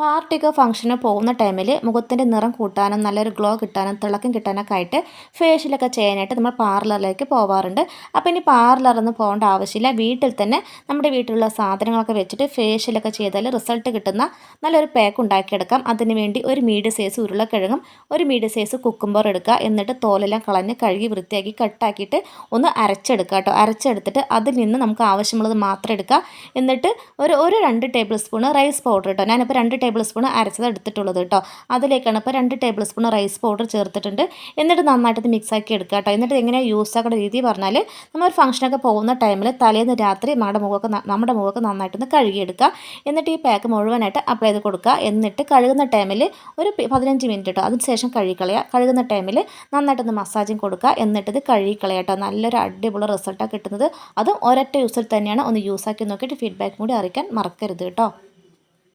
പാർട്ടിക്കോ ഫംഗ്ഷന് പോകുന്ന ടൈമിൽ മുഖത്തിന്റെ നിറം കൂട്ടാനും നല്ലൊരു ഗ്ലോ കിട്ടാനും തിളക്കം കിട്ടാനൊക്കെ ആയിട്ട് ഫേഷ്യലൊക്കെ ചെയ്യാനായിട്ട് നമ്മൾ പാർലറിലേക്ക് പോവാറുണ്ട്. അപ്പോൾ ഇനി പാർലറൊന്നും പോകേണ്ട ആവശ്യമില്ല. വീട്ടിൽ തന്നെ നമ്മുടെ വീട്ടിലുള്ള സാധനങ്ങളൊക്കെ വെച്ചിട്ട് ഫേഷ്യലൊക്കെ ചെയ്താൽ റിസൾട്ട് കിട്ടുന്ന നല്ലൊരു പാക്ക് ഉണ്ടാക്കിയെടുക്കാം. അതിനുവേണ്ടി ഒരു മീഡിയ സൈസ് ഉരുളക്കിഴങ്ങും ഒരു മീഡിയ സൈസ് കുക്കുംബർ എടുക്കുക. എന്നിട്ട് തോലെല്ലാം കളഞ്ഞ് കഴുകി വൃത്തിയാക്കി കട്ടാക്കിയിട്ട് ഒന്ന് അരച്ചെടുക്കുക കേട്ടോ. അരച്ചെടുത്തിട്ട് അതിൽ നിന്ന് നമുക്ക് ആവശ്യമുള്ളത് മാത്രം എടുക്കുക. എന്നിട്ട് ഒരു ഒരു രണ്ട് ടേബിൾ സ്പൂൺ റൈസ് പൗഡർ കേട്ടോ ഞാനിപ്പോൾ രണ്ട് ടേബിൾ സ്പൂൺ അരച്ചത് എടുത്തിട്ടുള്ളത് കേട്ടോ അതിലേക്കാണ് ഇപ്പോൾ രണ്ട് ടേബിൾ സ്പൂൺ റൈസ് പൗഡർ ചേർത്തിട്ടുണ്ട്. എന്നിട്ട് നന്നായിട്ട് മിക്സ് ആക്കി എടുക്കുക കേട്ടോ എന്നിട്ട് എങ്ങനെ യൂസ് ആക്കേണ്ട രീതി പറഞ്ഞാൽ നമ്മൾ ഫംഗ്ഷനൊക്കെ പോകുന്ന ടൈമിൽ തലേന്ന് രാത്രി നമ്മുടെ മുഖമൊക്കെ നമ്മുടെ മുഖമൊക്കെ നന്നായിട്ടൊന്ന് കഴുകിയെടുക്കുക എന്നിട്ട് ഈ പാക്ക് മുഴുവനായിട്ട് അപ്ലൈ ചെയ്ത് കൊടുക്കുക എന്നിട്ട് കഴുകുന്ന ടൈമിൽ ഒരു പതിനഞ്ച് മിനിറ്റ് കേട്ടോ അതിനുശേഷം കഴുകിക്കളയുക കഴുകുന്ന ടൈമിൽ നന്നായിട്ടൊന്ന് മസാജും കൊടുക്കുക എന്നിട്ട് ഇത് കഴുകിക്കളയുക കേട്ടോ നല്ലൊരു അടിപൊളി റിസൾട്ടാണ് കിട്ടുന്നത്. അതും ഒരൊറ്റ യൂസിൽ തന്നെയാണ് ഒന്ന് യൂസ് ആക്കി നോക്കിയിട്ട് ഫീഡ്ബാക്ക് കൂടി അറിയിക്കാൻ മറക്കരുത് കേട്ടോ